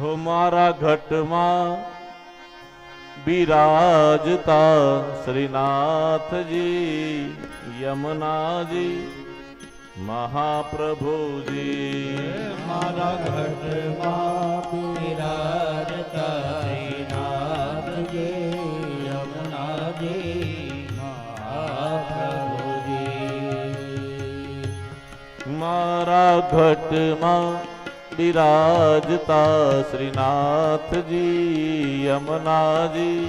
હો મારા ઘટમાં બિરાજતા શ્રીનાથજી યમુનાજી મહાપ્રભુજી. મારા ઘટમાં બિરાજતા શ્રીનાથજી યમુનાજી મહાપ્રભુજી. મારા ઘટમાં બિરાજતા શ્રીનાથજી યમુનાજી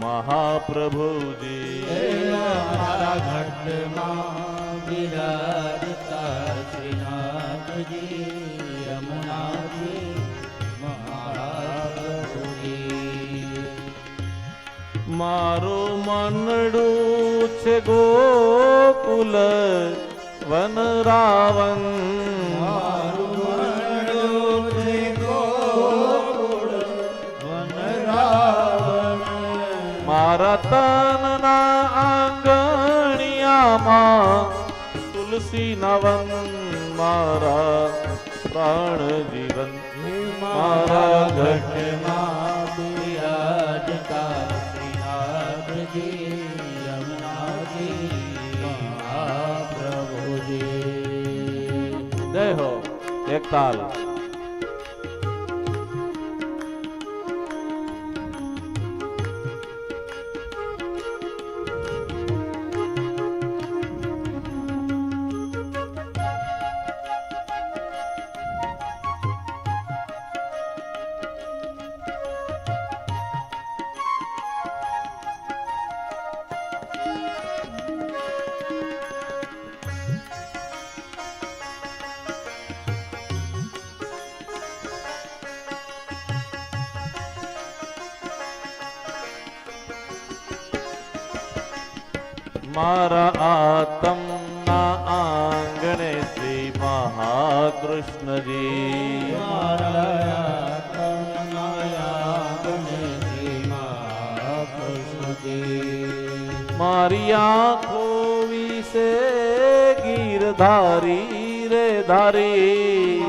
મહાપ્રભુજી. મારા ઘટમાં બિરાજતા શ્રીનાથજી યમુનાજી મહાપ્રભુજી. મારું મનડું છે ગોકુલ વન રાવણ મારા તનના આંગણિયામાં તુલસી નવન મારા પ્રાણ જીવન. મારા ઘટમાં બિરાજતા શ્રીનાથજી જય હો એક તાલ મારા આતમના આંગણે શ્રી મહાકૃષ્ણજી. મારા આંખો વિશે ગીરધારી રે ધારી.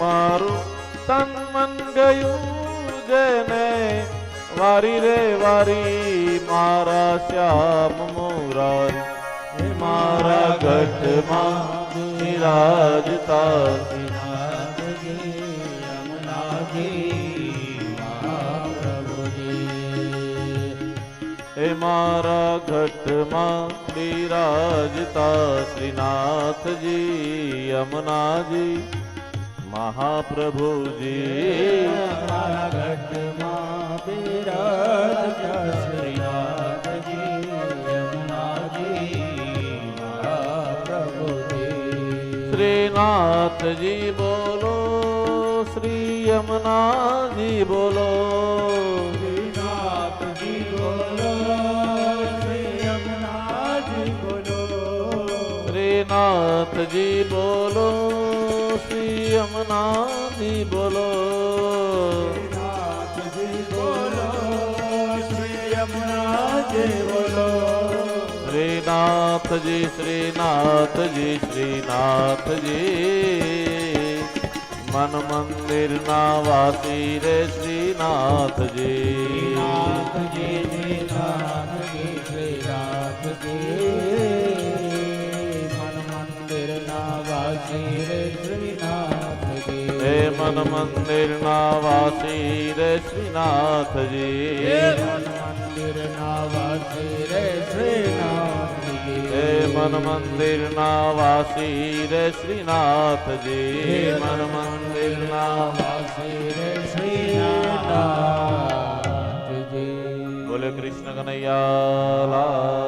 મારું તન મન ગયું જેને વારી રે વારી મારા શ્યામ મોરારી. મારા ગઢમાં નિરાજતા હે મારા ઘટમાં બિરાજતા શ્રીનાથજી યમુનાજી મહાપ્રભુજી. મારા ઘટમાં બિરાજતા શ્રીનાથજી યમુનાજી મહાપ્રભુજી. શ્રીનાથજી બોલો શ્રી યમુનાજી બોલો. શ્રીનાથજી બોલો શ્રી યમુનાજી બોલો. શ્રીનાથજી બોલો શ્રી યમુનાજી બોલો. શ્રીનાથજી શ્રીનાથજી શ્રીનાથજી. મન મંદિરના વાસી રે શ્રીનાથજી. શ્રીનાથજી હે મન મંદિરના વાસી રે શ્રીનાથજી મન મંદિરના વાસી રે શ્રીનાથજી હે મન મંદિરના વાસી રે શ્રીનાથજી મન મંદિરના વાસી રે શ્રીનાથજી બોલે કૃષ્ણ કનૈયા